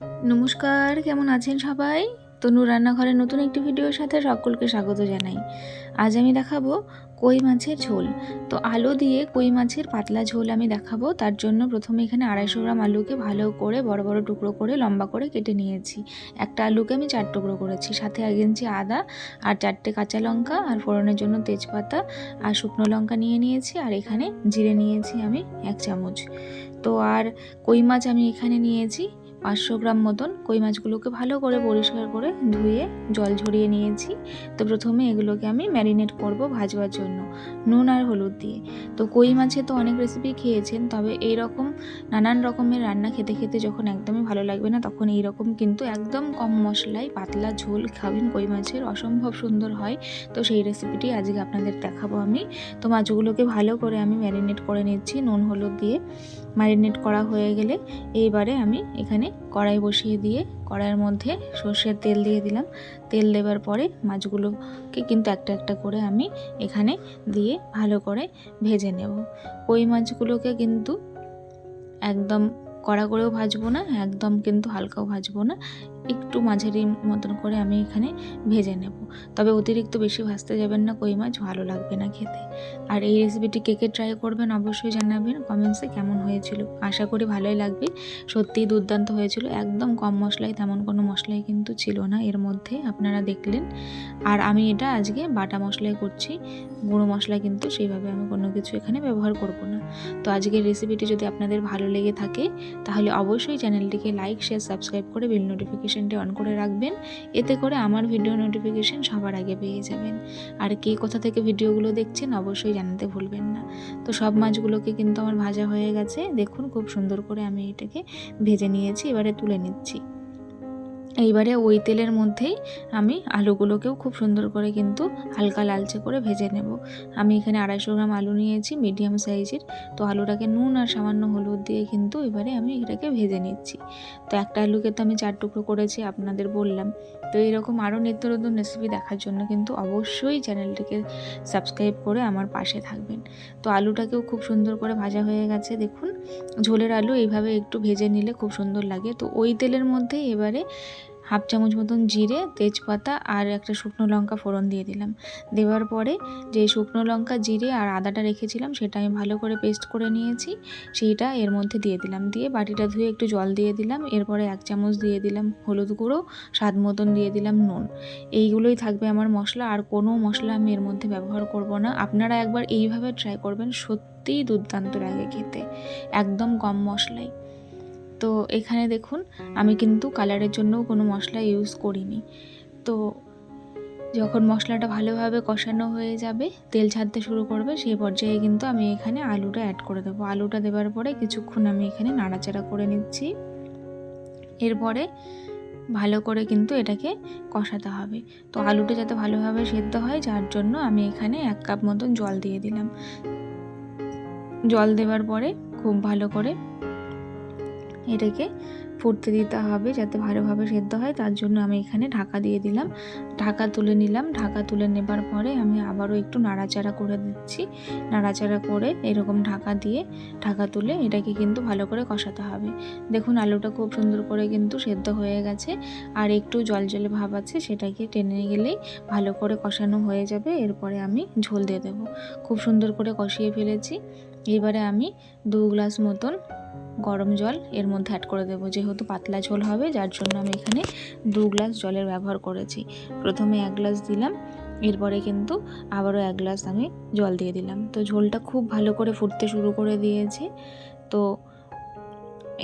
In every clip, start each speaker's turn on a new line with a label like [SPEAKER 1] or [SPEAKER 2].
[SPEAKER 1] নমস্কার, কেমন আছেন সবাই? তনু রান্নাঘরের নতুন একটি ভিডিওর সাথে সকলকে স্বাগত জানাই। আজ আমি দেখাবো কই মাছের ঝোল। তো আলু দিয়ে কই মাছের পাতলা ঝোল আমি দেখাবো। তার জন্য প্রথমে এখানে আড়াইশো গ্রাম আলুকে ভালো করে বড় বড় টুকরো করে লম্বা করে কেটে নিয়েছি। একটা আলুকে আমি চার টুকরো করেছি। সাথে এক ইঞ্চি আদা আর চারটে কাঁচা লঙ্কা আর ফোড়নের জন্য তেজপাতা আর শুকনো লঙ্কা নিয়ে নিয়েছি। আর এখানে জিরে নিয়েছি আমি এক চামচ। তো আর কই মাছ আমি এখানে নিয়েছি। পাঁচশো গ্রাম মতন কই মাছগুলোকে ভালো করে পরিষ্কার করে ধুয়ে জল ঝরিয়ে নিয়েছি। তো প্রথমে এগুলোকে আমি ম্যারিনেট করব ভাজবার জন্য, নুন আর হলুদ দিয়ে। তো কই মাছে তো অনেক রেসিপি খেয়েছেন, তবে এই রকম নানান রকমের রান্না খেতে খেতে যখন একদমই ভালো লাগবে না, তখন এই রকম কিন্তু একদম কম মশলায় পাতলা ঝোল খাবেন কই মাছের, অসম্ভব সুন্দর হয়। তো সেই রেসিপিটি আজকে আপনাদের দেখাবো আমি। তো মাছগুলোকে ভালো করে আমি ম্যারিনেট করে নিচ্ছি, নুন, হলুদ দিয়ে ম্যারিনেট করা হয়ে গেলে এইবারে আমি এখানে কড়াই বসিয়ে দিয়ে কড়াইয়ের মধ্যে সর্ষের তেল দিয়ে দিলাম। তেল দেওয়ার পরে মাছগুলোকে কিন্তু একটা একটা করে আমি এখানে দিয়ে ভালো করে ভেজে নেব। কই মাছগুলোকে কিন্তু একদম কড়া করেও ভাজবো না, একদম কিন্তু হালকাও ভাজবো না। একটু মাঝারি মতন করে আমি এখানে ভেজে নেব। তবে অতিরিক্ত বেশি ভাজতে যাবেন না, কই মাছ ভালো লাগবে না খেতে। আর এই রেসিপিটি কে কে ট্রাই করবেন অবশ্যই জানাবেন কমেন্টসে কেমন হয়েছিল। আশা করি ভালোই লাগবে। সত্যিই দুর্দান্ত হয়েছিল, একদম কম মশলায় তেমন কোনো মশলাই কিন্তু ছিল না, এর মধ্যে আপনারা দেখলেন। আর আমি এটা আজকে বাটা মশলায় করছি, গুঁড়ো মশলা কিন্তু সেইভাবে আমি কোনো কিছু এখানে ব্যবহার করব না। তো আজকের রেসিপিটি যদি আপনাদের ভালো লেগে থাকে তাহলে অবশ্যই চ্যানেলটিকে লাইক শেয়ার সাবস্ক্রাইব করে বিল নোটিফিকেশানটি অন করে রাখবেন। এতে করে আমার ভিডিও নোটিফিকেশান সবার আগে পেয়ে যাবেন। আর কে কোথা থেকে ভিডিওগুলো দেখছেন অবশ্যই জানাতে ভুলবেন না। তো সব মাছগুলোকে কিন্তু আমার ভাজা হয়ে গেছে। দেখুন, খুব সুন্দর করে আমি এটাকে ভেজে নিয়েছি, এবারে তুলে নিচ্ছি। এইবারে ওই তেলের মধ্যেই আমি আলুগুলোকেও খুব সুন্দর করে কিন্তু হালকা লালচে করে ভেজে নেব। আমি এখানে আড়াইশো গ্রাম আলু নিয়েছি, মিডিয়াম সাইজের। তো আলুটাকে নুন আর সামান্য হলুদ দিয়ে কিন্তু এবারে আমি এটাকে ভেজে নিচ্ছি। তো একটা আলুকে তো আমি চার টুকরো করেছি, আপনাদের বললাম। তো এইরকম আরও নিত্য নতুন রেসিপি দেখার জন্য কিন্তু অবশ্যই চ্যানেলটিকে সাবস্ক্রাইব করে আমার পাশে থাকবেন। তো আলুটাকেও খুব সুন্দর করে ভাজা হয়ে গেছে, দেখুন। ঝোলের আলু এইভাবে একটু ভেজে নিলে খুব সুন্দর লাগে। তো ওই তেলের মধ্যে এবারে হাফ চামচ মতন জিরে, তেজপাতা আর একটা শুকনো লঙ্কা ফোড়ন দিয়ে দিলাম। দেওয়ার পরে যে শুকনো লঙ্কা, জিরে আর আদাটা রেখেছিলাম, সেটা আমি ভালো করে পেস্ট করে নিয়েছি। সেইটা এর মধ্যে দিয়ে দিলাম। দিয়ে বাটিটা ধুয়ে একটু জল দিয়ে দিলাম। এরপরে এক চামচ দিয়ে দিলাম হলুদ গুঁড়ো, স্বাদ মতন দিয়ে দিলাম নুন। এইগুলোই থাকবে আমার মশলা। আর কোনো মশলা আমি এর মধ্যে ব্যবহার করব না। আপনারা একবার এইভাবে ট্রাই করবেন। সত্যিই দুর্দান্ত লাগে খেতে। একদম কম মশলাই তো এখানে দেখুন, আমি কিন্তু কালারের জন্যও কোনো মশলা ইউজ করিনি। তো যখন মশলাটা ভালোভাবে কষানো হয়ে যাবে, তেল ছাড়তে শুরু করবে, সেই পর্যায়ে কিন্তু আমি এখানে আলুটা অ্যাড করে দেবো। আলুটা দেওয়ার পরে কিছুক্ষণ আমি এখানে নাড়াচাড়া করে নিচ্ছি। এরপরে ভালো করে কিন্তু এটাকে কষাতে হবে। তো আলুটা যাতে ভালোভাবে সেদ্ধ হয়, যার জন্য আমি এখানে এক কাপ মতন জল দিয়ে দিলাম। জল দেওয়ার পরে খুব ভালো করে এটাকে ফুটতে দিতে হবে যাতে ভালোভাবে সেদ্ধ হয়। তার জন্য আমি এখানে ঢাকা দিয়ে দিলাম। ঢাকা তুলে নিলাম। ঢাকা তুলে নেবার পরে আমি আবারও একটু নাড়াচাড়া করে দিচ্ছি। নাড়াচাড়া করে এরকম ঢাকা দিয়ে ঢাকা তুলে এটাকে কিন্তু ভালো করে কষাতে হবে। দেখুন, আলুটা খুব সুন্দর করে কিন্তু সেদ্ধ হয়ে গেছে। আর একটু জল জলে ভাব আছে, সেটাকে টেনে গেলেই ভালো করে কষানো হয়ে যাবে। এরপরে আমি ঝোল দিয়ে দেবো। খুব সুন্দর করে কষিয়ে ফেলেছি। এবারে আমি দু গ্লাস মতন গরম জল এর মধ্যে অ্যাড করে দেবো। যেহেতু পাতলা ঝোল হবে, যার জন্য আমি এখানে দু গ্লাস জলের ব্যবহার করেছি। প্রথমে এক গ্লাস দিলাম, এরপরে কিন্তু আবারও এক গ্লাস আমি জল দিয়ে দিলাম। তো ঝোলটা খুব ভালো করে ফুটতে শুরু করে দিয়েছে। তো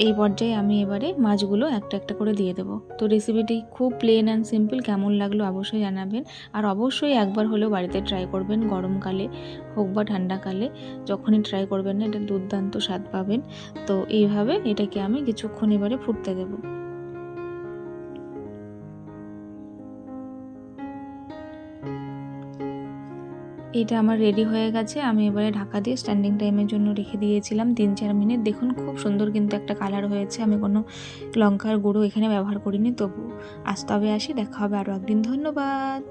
[SPEAKER 1] এই পর্যায়ে আমি এবারে মাছগুলো একটা একটা করে দিয়ে দেবো। তো রেসিপিটি খুব প্লেন অ্যান্ড সিম্পল কেমন লাগল অবশ্যই জানাবেন। আর অবশ্যই একবার হলেও বাড়িতে ট্রাই করবেন গরমকালে হোক বা ঠান্ডাকালে যখনই ট্রাই করবেন না, এটা দুর্দান্ত স্বাদ পাবেন। তো এইভাবে এটাকে আমি কিছুক্ষণ এবারে ফুটতে দেবো। এটা আমার রেডি হয়ে গেছে। আমি এবারে ঢাকা দিয়ে স্ট্যান্ডিং টাইমের জন্য রেখে দিয়েছিলাম। তিন চার মিনিট। দেখুন, খুব সুন্দর কিন্তু একটা কালার হয়েছে। আমি কোনো লঙ্কার গুঁড়ো এখানে ব্যবহার করিনি। তবু আজ হবে আসি। দেখা হবে আরও একদিন। ধন্যবাদ।